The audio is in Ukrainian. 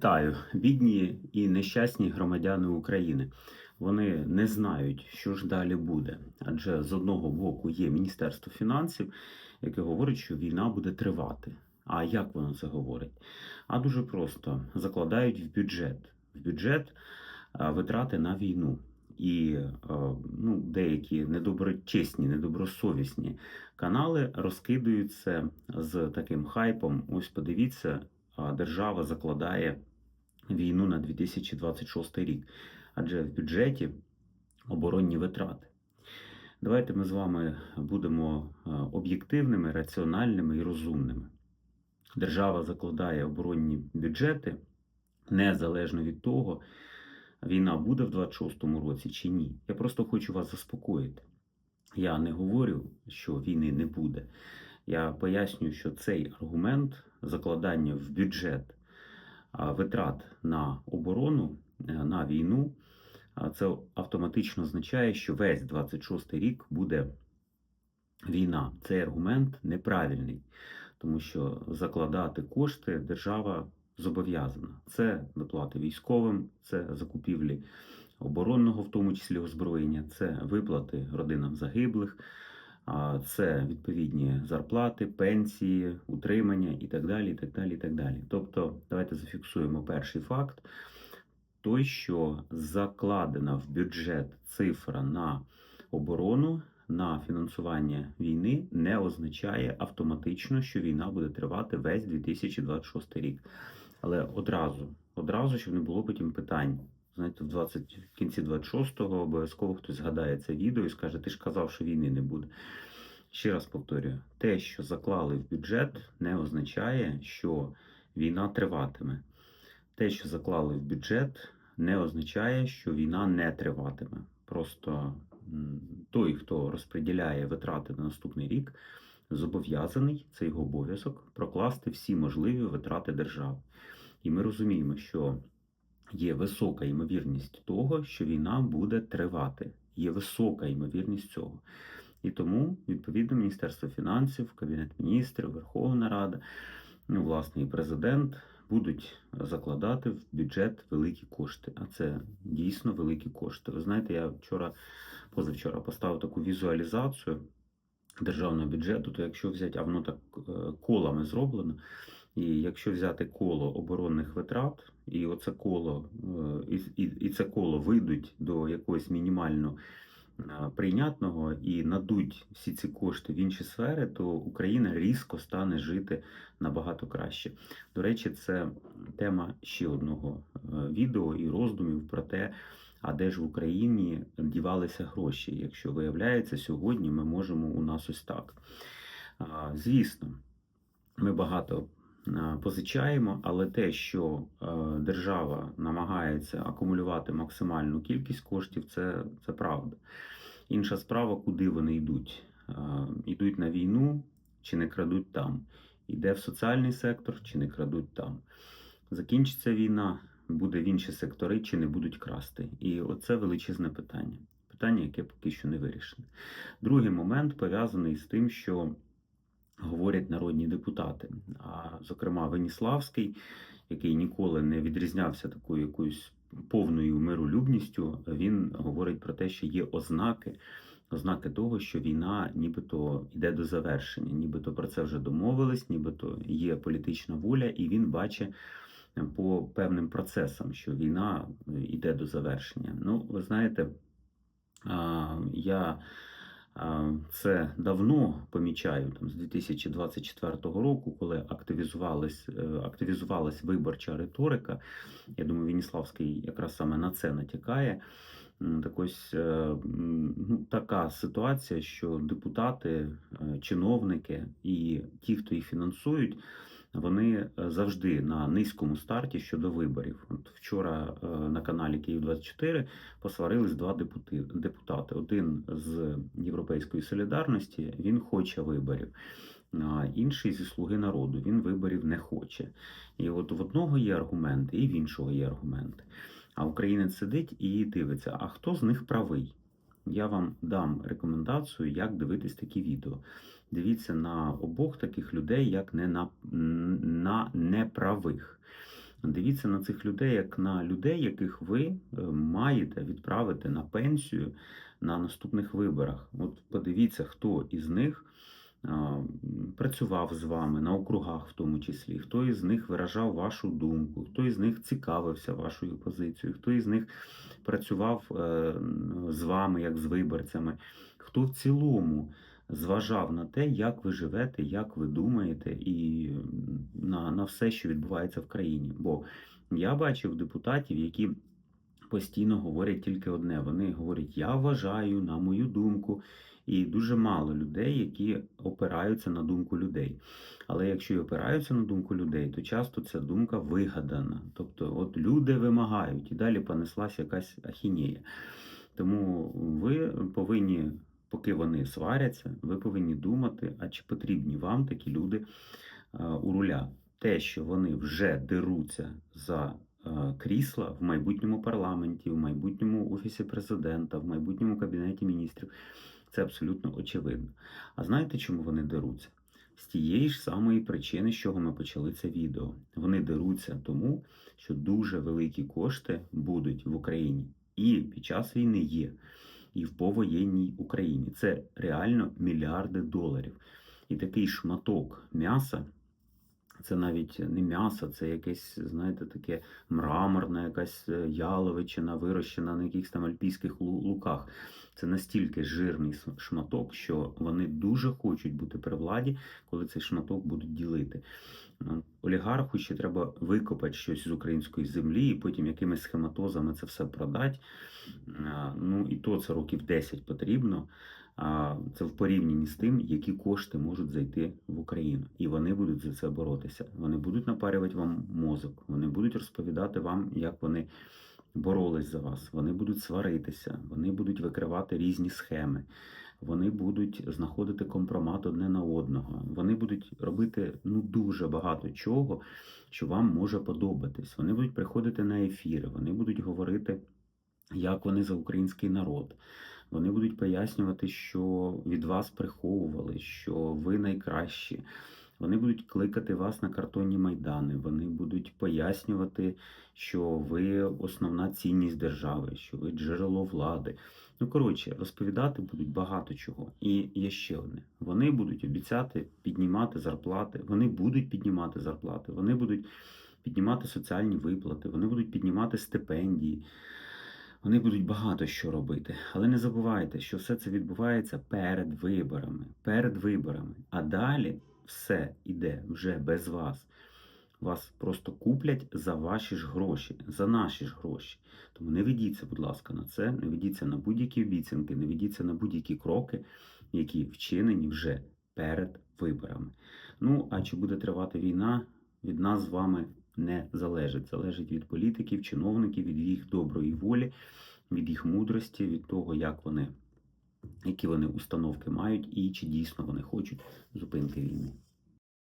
Вітаю, бідні і нещасні громадяни України. Вони не знають, що ж далі буде. Адже з одного боку є Міністерство фінансів, яке говорить, що війна буде тривати. А як воно це говорить? А дуже просто закладають в бюджет. В бюджет витрати на війну. І ну, деякі недоброчесні, недобросовісні канали розкидують це з таким хайпом. Ось подивіться, держава закладає війну на 2026 рік, адже в бюджеті оборонні витрати. Давайте ми з вами будемо е, об'єктивними, раціональними і розумними. Держава закладає оборонні бюджети незалежно від того, війна буде в 26-му році чи ні. Я просто хочу вас заспокоїти. Я не говорю, що війни не буде. Я пояснюю, що цей аргумент закладання в бюджет витрат на оборону, е, на війну, це автоматично означає, що весь 26 рік буде війна. Цей аргумент неправильний, тому що закладати кошти держава зобов'язана. Це виплати військовим, це закупівлі оборонного, в тому числі озброєння, це виплати родинам загиблих. Це відповідні зарплати, пенсії, утримання і так далі. і так далі, і так далі. Тобто, давайте зафіксуємо перший факт: той, що закладена в бюджет цифра на оборону, на фінансування війни, не означає автоматично, що війна буде тривати весь 2026 рік. Але одразу, одразу, щоб не було потім питань. Знаєте, в 20, в кінці 26-го обов'язково хтось згадає це відео і скаже, ти ж казав, що війни не буде. Ще раз повторюю, те, що заклали в бюджет, не означає, що війна триватиме. Те, що заклали в бюджет, не означає, що війна не триватиме. Просто той, хто розподіляє витрати на наступний рік, зобов'язаний, це його обов'язок, прокласти всі можливі витрати держави. І ми розуміємо, що є висока ймовірність того, що війна буде тривати. Є висока ймовірність цього. І тому, відповідно, Міністерство фінансів, Кабінет міністрів, Верховна Рада, ну, власне, і президент будуть закладати в бюджет великі кошти. А це дійсно великі кошти. Ви знаєте, я вчора, позавчора поставив таку візуалізацію державного бюджету, то якщо взяти, а воно так е, колами зроблено. І якщо взяти коло оборонних витрат, і оце коло, е, і, і, це коло вийдуть до якогось мінімально е, прийнятного і надуть всі ці кошти в інші сфери, то Україна різко стане жити набагато краще. До речі, це тема ще одного е, відео і роздумів про те, а де ж в Україні дівалися гроші. Якщо виявляється, сьогодні ми можемо у нас ось так. Звісно, ми багато позичаємо, але те, що е, держава намагається акумулювати максимальну кількість коштів, це, це правда. Інша справа, куди вони йдуть. Йдуть на війну чи не крадуть там. Йде в соціальний сектор чи не крадуть там. Закінчиться війна, буде в інші сектори чи не будуть красти. І оце величезне питання. Питання, яке поки що не вирішене. Другий момент пов'язаний з тим, що говорять народні депутати. А зокрема, Веніславський, який ніколи не відрізнявся такою якоюсь повною миролюбністю, він говорить про те, що є ознаки. Ознаки того, що війна нібито йде до завершення, нібито про це вже домовились, нібито є політична воля, і він бачить по певним процесам, що війна йде до завершення. Ну, ви знаєте, я це давно помічаю там з 2024 року, коли активізувалась, е, активізувалась виборча риторика. Я думаю, Веніславський якраз саме на це натякає. Так ось е, ну, така ситуація, що депутати, е, чиновники і ті, хто їх фінансують, вони е, завжди на низькому старті щодо виборів. От вчора е, на каналі Київ 24 посварились два депутати. Один з Європейської солідарності він хоче виборів. А інший зі слуги народу він виборів не хоче. І от в одного є аргументи, і в іншого є аргументи. А українець сидить і дивиться, а хто з них правий? Я вам дам рекомендацію, як дивитись такі відео. Дивіться на обох таких людей, як не на, на неправих. Дивіться на цих людей як на людей, яких ви е, маєте відправити на пенсію на наступних виборах. От подивіться, хто із них працював з вами на округах, в тому числі, хто із них виражав вашу думку, хто із них цікавився вашою позицією, хто із них працював е, з вами як з виборцями, хто в цілому зважав на те, як ви живете, як ви думаєте, і на, на все, що відбувається в країні. Бо я бачив депутатів, які постійно говорять тільки одне. Вони говорять, я вважаю, на мою думку. І дуже мало людей, які опираються на думку людей. Але якщо і опираються на думку людей, то часто ця думка вигадана. Тобто, от люди вимагають, і далі понеслась якась ахінея. Тому ви повинні, поки вони сваряться, ви повинні думати, а чи потрібні вам такі люди е, у руля. Те, що вони вже деруться за е, крісла в майбутньому парламенті, в майбутньому офісі президента, в майбутньому кабінеті міністрів, це абсолютно очевидно. А знаєте, чому вони деруться? З тієї ж самої причини, з чого ми почали це відео. Вони деруться тому, що дуже великі кошти будуть в Україні і під час війни є, і в повоєнній Україні. Це реально мільярди доларів. І такий шматок м'яса. Це навіть не м'ясо, це якесь, знаєте, таке мраморна, якась е, яловичина, вирощена на якихось там альпійських луках. Це настільки жирний шматок, що вони дуже хочуть бути при владі, коли цей шматок будуть ділити. Ну, Олігарху ще треба викопати щось з української землі, і потім якимись схематозами це все продати. Ну і то це років 10 потрібно. Це в порівнянні з тим, які кошти можуть зайти в Україну, і вони будуть за це боротися. Вони будуть напарювати вам мозок, вони будуть розповідати вам, як вони боролись за вас. Вони будуть сваритися, вони будуть викривати різні схеми. Вони будуть знаходити компромат одне на одного. Вони будуть робити ну дуже багато чого, що вам може подобатись. Вони будуть приходити на ефіри, вони будуть говорити, як вони за український народ. Вони будуть пояснювати, що від вас приховували, що ви найкращі. Вони будуть кликати вас на картонні майдани. Вони будуть пояснювати, що ви основна цінність держави, що ви джерело влади. Ну, коротше, розповідати будуть багато чого. І є ще одне: вони будуть обіцяти піднімати зарплати. Вони будуть піднімати зарплати, вони будуть піднімати соціальні виплати, вони будуть піднімати стипендії. Вони будуть багато що робити, але не забувайте, що все це відбувається перед виборами. Перед виборами. А далі все іде вже без вас. Вас просто куплять за ваші ж гроші, за наші ж гроші. Тому не ведіться, будь ласка, на це, не ведіться на будь-які обіцянки, не ведіться на будь-які кроки, які вчинені вже перед виборами. Ну, а чи буде тривати війна, від нас з вами не залежить. Залежить від політиків, чиновників, від їх доброї волі, від їх мудрості, від того, як вони, які вони установки мають і чи дійсно вони хочуть зупинки війни.